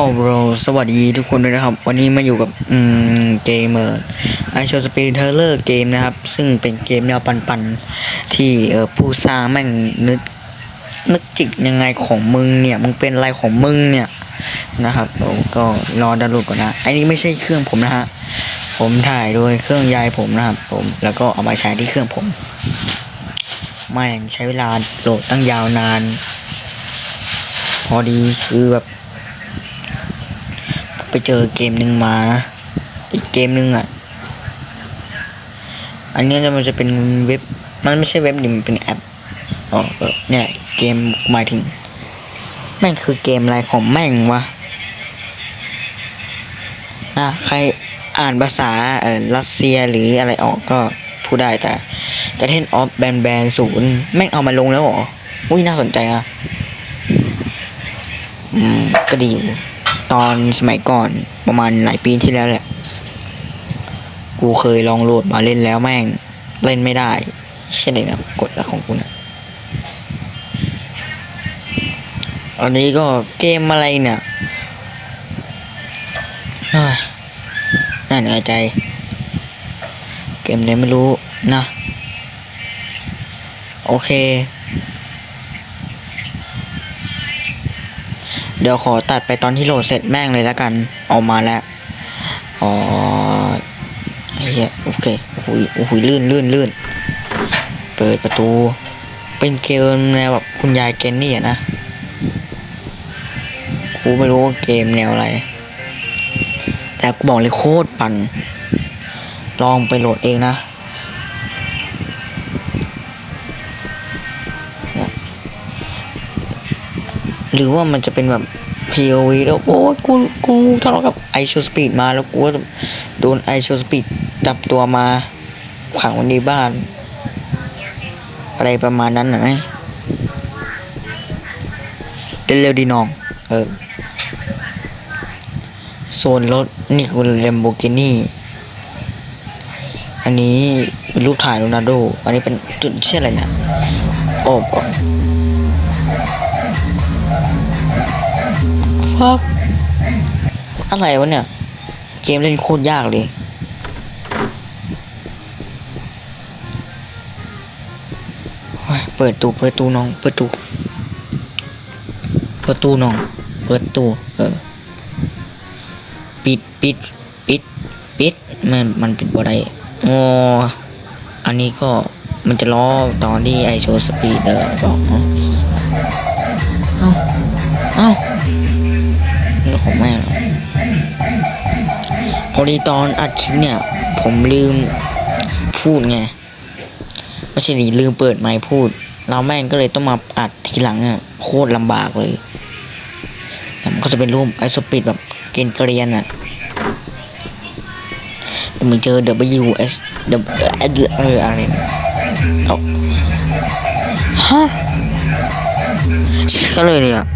โอ้โรสวัสดีทุกคนด้วยนะครับ วันนี้มาอยู่กับอืมเกมเมอร์ไอโชสปีเทเลอร์เกมนะครับ ซึ่งเป็นเกมแนวปันๆ ที่เออผู้สร้างแม่งนึกนึกจิกยังไงของมึงเนี่ย มึงเป็นอะไรของมึงเนี่ยนะครับโอ้ก็รอดาวน์โหลดก่อนนะอันนี้ไม่ใช่เครื่องผมนะฮะผมถ่ายโดยเครื่องยายผมนะครับ ผมแล้วก็เอามาใช้ที่เครื่องผมแม่ใช้เวลาโหลดตั้งยาวนาน พอดีคือแบบ ไปเจอเกมหนึ่งมานะอีกเกมหนึ่งอะ อันนี้มันจะเป็นเว็บ มันไม่ใช่เว็บดิมันเป็นแอปอ๋อเนี่ยเกมหมายถึง แม่งคือเกมอะไรของแม่งวะนะใครอ่านภาษาเออรัสเซียหรืออะไรออกก็พูดได้แต่จะเทนออฟแบนแบนศูนย์แม่งเอามาลงแล้วเหรออุ้ยน่าสนใจอะ อืม ก็ดีอยู่ ตอนสมัยก่อนประมาณหลายปีที่แล้วแหละ กูเคยลองโหลดมาเล่นแล้วแม่งเล่นไม่ได้เช่นไรนะกดล้วของกูนะอันนี้ก็เกมอะไรเนี่ยเฮ้ยน่าเหนื่อยใจ เกมไหนไม่รู้นะ โอเค เดี๋ยวขอตัดไปตอนที่โหลดเสร็จแม่งเลยแล้วกันออกมาแล้วอ๋อเหี้ยโอเคโอ้โหโอ้โหลื่นลื่นลื่นเปิดประตู เป็นเกมแนวแบบคุณยายเกนนี่อะนะกูไม่รู้ว่าเกมแนวอะไร แต่กูบอกเลยโคตรปั่น ลองไปโหลดเองนะ หรือว่ามันจะเป็นแบบ POV แล้วโอ้ยกูกูทะเลาะกับไอโชสปีดมาแล้วกูก็โดนไอโชสปีดจับตัวมาขังไว้ในบ้าน อะไรประมาณนั้นนะเร็วๆดีน้อง เออโซนรถนี่คือเลมโบกินี่อันนี้เป็นรูปถ่ายโรนัลโด อันนี้เป็นจุดเชื่ออะไรเนี่ยโอ้ ฟักอะไรวะเนี่ย เกมเล่นโคตรยากเลย เปิดตู้เปิดตู้น้อง เปิดตู้เปิดตู้น้อง เปิดตู้เออ ปิดปิดปิดปิดมันมันปิดบ่ได้อ๋ออันนี้ก็มันจะล้อตอนที่ไอโชว์สปีดเดอร์บอกเอาเอ้าเอ้า ดีตอนอัดคลิปเนี่ย ผมลืมพูดไงไม่ใช่ดิลืมเปิดไมค์พูด เราแม่งก็เลยต้องมาอัดทีหลังอะโคตรลำบากเลยแต่มันก็จะเป็นรูปไอสปีดแบบเกรียนเกรียนอะแต่มึงเจอ W S W เอออะไรเนี่ยเอาฮะเชื่อเลยเนี่ย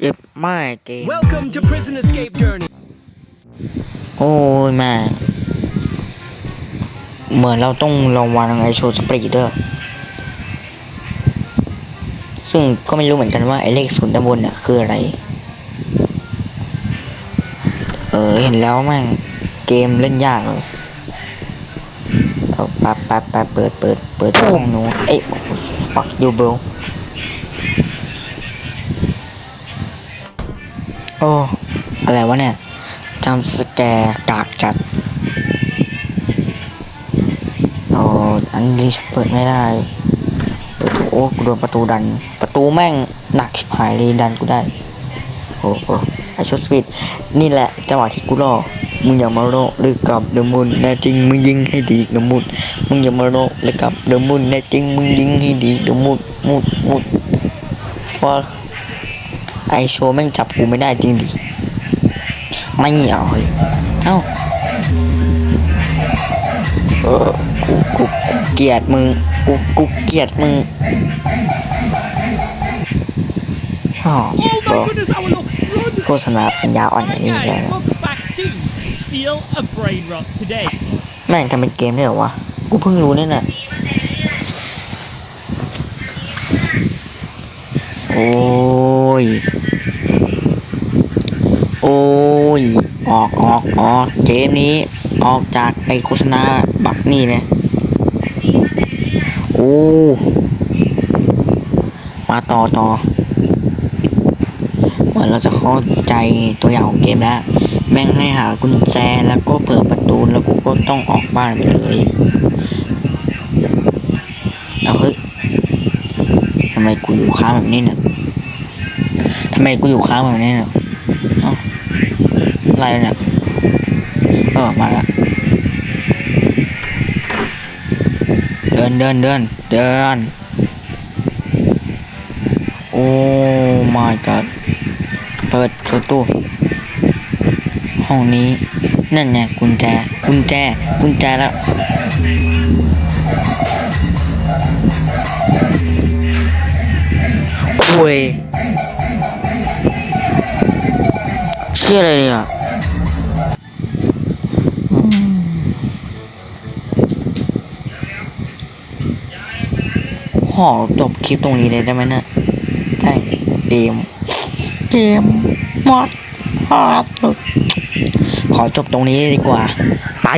เรียบไม่เกม Welcome to Prison Escape Journey. โอ้ยแม่งเหมือนเราต้องระวังไอโชว์สปรีเดอร์ซึ่งก็ไม่รู้เหมือนกันว่าไอเลขศูนย์ด้านบนเนี่ยคืออะไร เออเห็นแล้วแม่งเกมเล่นยากเลยเอาปั๊บปั๊บปั๊บเปิดเปิดเปิดห้องหนูเอ้ย fuck you bro โอ้ อะไรวะเนี่ยจำสแกร์กากจัด โอ้ อันนี้ฉันเปิดไม่ได้เปิดโอ้กูโดนประตูดัน ประตูแม่งหนักชิบหายเลยดันกูได้ โอ้โหไอชอตสปีดนี่แหละจังหวะที่กูรอมึงอย่ามาโลหรือกับเดมุนแน่จริงมึงยิงให้ดีเดมุนมึงอย่ามาโลหรือกับเดมุนแน่จริงมึงยิงให้ดีเดมุนมุดมุดฟัก ไอโชแม่งจับกูไม่ได้จริงดิไม่เอาเฮ้ยเอ้าเออกูกูกูเกลียดมึงกูกูเกลียดมึงอ๋อ Oh ก็ my goodness, our look! Run! โฆษณาปัญญาอ่อนอย่างนี้เลยแม่งทำเป็นเกมได้เหรอวะ กูเพิ่งรู้เนี่ยน่ะโอ้ ย โอ้ย ออกออกออกเกมนี้ออกจากไอโฆษณาบักนี่เลยโอ้ มาต่อต่อเหมือนเราจะเข้าใจตัวอย่างของเกมแล้ว แม่งให้หากุญแจแล้วก็เปิดประตูแล้วกูก็ต้องออกบ้านไปเลยเอาเฮ้ยทำไมกูอยู่ค้างแบบนี้เนี่ย ทำไมกูอยู่ค้างแบบนี้เนี่ยเอ้าอะไรเนี่ยเออมาละเดินเดินเดินเดินโอ้ my god เปิดประตูห้องนี้นั่นไงกุญแจ กุญแจ กุญแจแล้วคุย ชื่ออะไรเนี่ยอืมขอจบคลิปตรงนี้เลยได้ไหมเนะได้เกม เกมมอดฮอดขอจบตรงนี้ดีกว่า ไป